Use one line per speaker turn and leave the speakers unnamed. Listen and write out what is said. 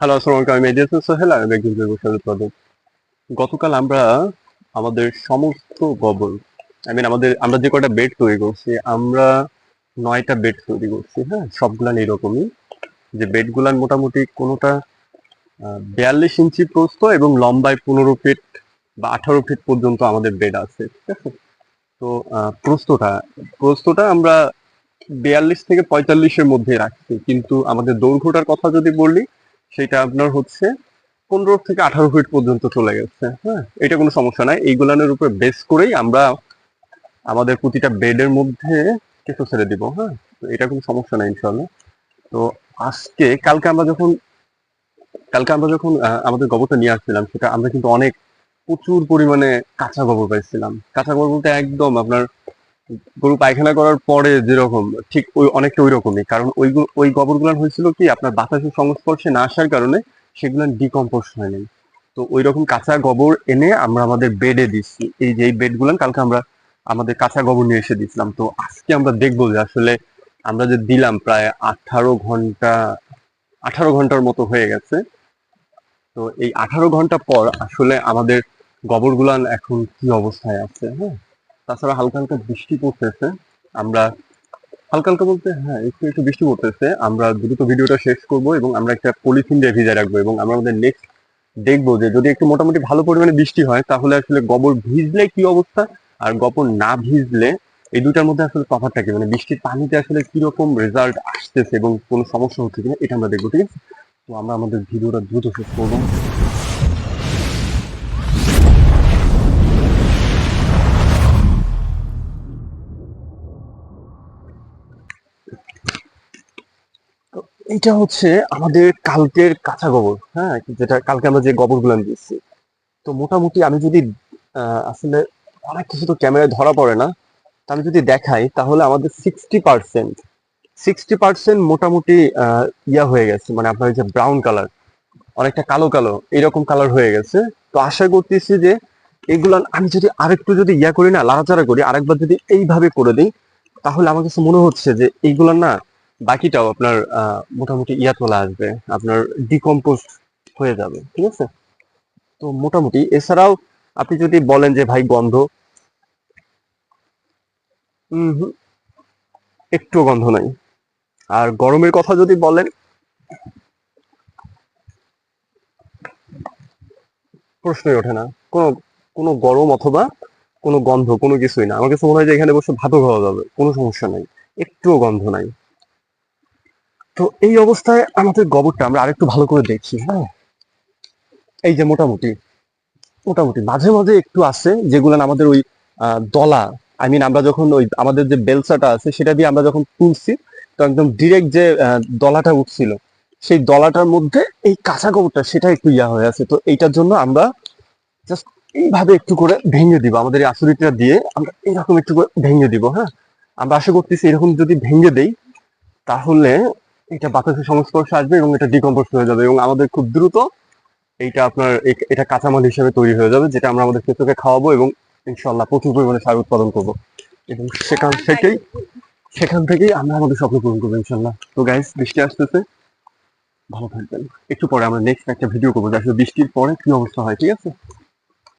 Hello আসসালামু আলাইকুম আমি এডিয়াস সোহেল আমি একজন উৎপাদক। গতকাল আমরা আমাদের সমস্ত গোবর আই মিন আমাদের, আমরা যে কটা বেড তৈরি করছি, আমরা নয়টা বেড তৈরি করছি হ্যাঁ? সবগুলান এরকমই যে বেডগুলান মোটামুটি কোনোটা বিয়াল্লিশ ইঞ্চি প্রস্থ এবং লম্বায় পনেরো ফিট বা আঠারো ফিট পর্যন্ত আমাদের বেড আছে, ঠিক আছে? তো প্রস্তটা প্রস্থটা আমরা বিয়াল্লিশ থেকে পঁয়তাল্লিশের মধ্যে রাখছি। কিন্তু আমাদের দৈর্ঘ্যটার কথা যদি বলি সেটা আপনার হচ্ছে পনেরো থেকে আঠারো ফিট পর্যন্ত চলে গেছে হ্যাঁ? এটা কোনো সমস্যা নাই। এইগুলানের উপর বেস করেই আমরা আমাদের প্রতিটা বেডের মধ্যে কিছু ছেড়ে দিব হ্যাঁ? তো এটা কোনো সমস্যা নাই ইনশাল্লাহ তো আজকে, কালকে আমরা যখন, কালকে আমরা যখন আমাদের গোবরটা নিয়ে আসছিলাম, সেটা আমরা কিন্তু অনেক প্রচুর পরিমাণে কাঁচা গোবর পাইছিলাম। কাঁচা গোবর বলতে একদম আপনার গরু পায়খানা করার পরে যেরকম, ঠিক ওই অনেকটা ওই রকমই কারণ ওই ওই গোবরগুলো হয়েছিল কি, আপনার বাতাসের সংস্পর্শে না আসার কারণে সেগুলো ডিকম্পোজ হয়নি তো ওই রকম কাঁচা গোবর এনে আমরা আমাদের বেডে দিচ্ছি। এই যে এই বেডগুলো কালকে আমরা আমাদের কাঁচা গোবর নিয়ে এসে দিছিলাম তো আজকে আমরা দেখব যে আসলে আমরা যে দিলাম প্রায় আঠারো ঘণ্টা, আঠারো ঘণ্টার মতো হয়ে গেছে। তো এই আঠারো ঘণ্টা পর আসলে আমাদের গোবরগুলান এখন কি অবস্থায় আছে হ্যাঁ? তাছাড়া হালকা হালকা বৃষ্টি পড়তেছে। আমরা, হালকা হালকা বলতে হ্যাঁ একটু একটু বৃষ্টি পড়তেছে। আমরা দ্রুত ভিডিওটা শেষ করব এবং আমরা একটা পলিথিন দিয়ে ভিজে রাখব এবং আমরা আমাদের নেক্সট দেখব যে যদি একটু মোটামুটি ভালো পরিমাণে বৃষ্টি হয়, তাহলে আসলে গোবর ভিজলে কি অবস্থা? আর গোবর না ভিজলে এই দুটার মধ্যে আসলে তফাৎটা কি? মানে বৃষ্টির পানিতে আসলে কীরকম রেজাল্ট আসতেছে এবং কোনো সমস্যা হচ্ছে কিনা, এটা আমরা দেখব, ঠিক আছে? তো আমরা আমাদের ভিডিওটা দ্রুত শেষ করব। তো এইটা হচ্ছে আমাদের কালকের কাঁচা গোবর হ্যাঁ? যেটা কালকে আমরা যে গোবর গুলান দিয়েছি তো মোটামুটি আমি যদি আসলে অনেক কিছু তো ক্যামেরায় ধরা পড়ে না, তা আমি যদি দেখাই, তাহলে আমাদের সিক্সটি পার্সেন্ট সিক্সটি পার্সেন্ট মোটামুটি ইয়া হয়ে গেছে। মানে আপনার যে ব্রাউন কালার অনেকটা কালো কালো, এরকম কালার হয়ে গেছে। তো আশা করতেছি যে এগুলা আমি যদি আরেকটু যদি ইয়া করি না, লাড়াচাড়া করি, আরেকবার যদি এইভাবে করে দিই, তাহলে আমার কাছে মনে হচ্ছে যে এইগুলা না বাকিটাও আপনার মোটামুটি ইয়া চলে আসবে, আপনার ডিকম্পোজ হয়ে যাবে, ঠিক আছে? তো মোটামুটি, এছাড়াও আপনি যদি বলেন যে ভাই গন্ধ একটুও গন্ধ নাই। আর গরমের কথা যদি বলেন, প্রশ্নই ওঠে না। কোনো কোনো গরম অথবা কোনো গন্ধ, কোনো কিছুই না। আমার কাছে মনে হয় যে এখানে বসে ভাতও খাওয়া যাবে, কোনো সমস্যা নাই। একটুও গন্ধ নাই। তো এই অবস্থায় আমাদের গোবরটা আমরা আরেকটু ভালো করে দেখি হ্যাঁ? এই যে মোটামুটি মোটামুটি, মাঝে মাঝে একটু আছে, যেগুলো আমাদের ওই দলা আই মিন আমরা যখন ওই আমাদের যে বেলসাটা আছে, সেটা দিয়ে আমরা যখন তুলছি, তো একদম ডিরেক্ট যে দলাটা উঠছিল, সেই দলাটার মধ্যে এই কাঁচা গোবরটা, সেটা একটু ইয়া হয়ে আছে। তো এইটার জন্য আমরা জাস্ট এইভাবে একটু করে ভেঙে দিব, আমাদের এই আসুরিটা দিয়ে আমরা এরকম একটু করে ভেঙে দিব হ্যাঁ? আমরা আশা করতেছি এরকম যদি ভেঙে দেই, তাহলে এটা বাতাসের সংস্পর্শে আসবে এবং এটা ডিকম্পোজ হয়ে যাবে এবং আমাদের খুব দ্রুত এইটা আপনার এটা কাঁচামাল হিসেবে তৈরি হয়ে যাবে, যেটা আমরা আমাদের ক্ষেত্রকে খাওয়াবো এবং ইনশাল্লাহ প্রচুর পরিমাণে সার উৎপাদন করব। এবং সেখান থেকেই সেখান থেকেই আমরা আমাদের স্বপ্ন পূরণ করব ইনশাল্লাহ তো গাইস বৃষ্টি আসতেছে। ভালো থাকবেন। একটু পরে আমরা নেক্সট একটা ভিডিও করব যে আসলে বৃষ্টির পরে কি অবস্থা হয়, ঠিক আছে?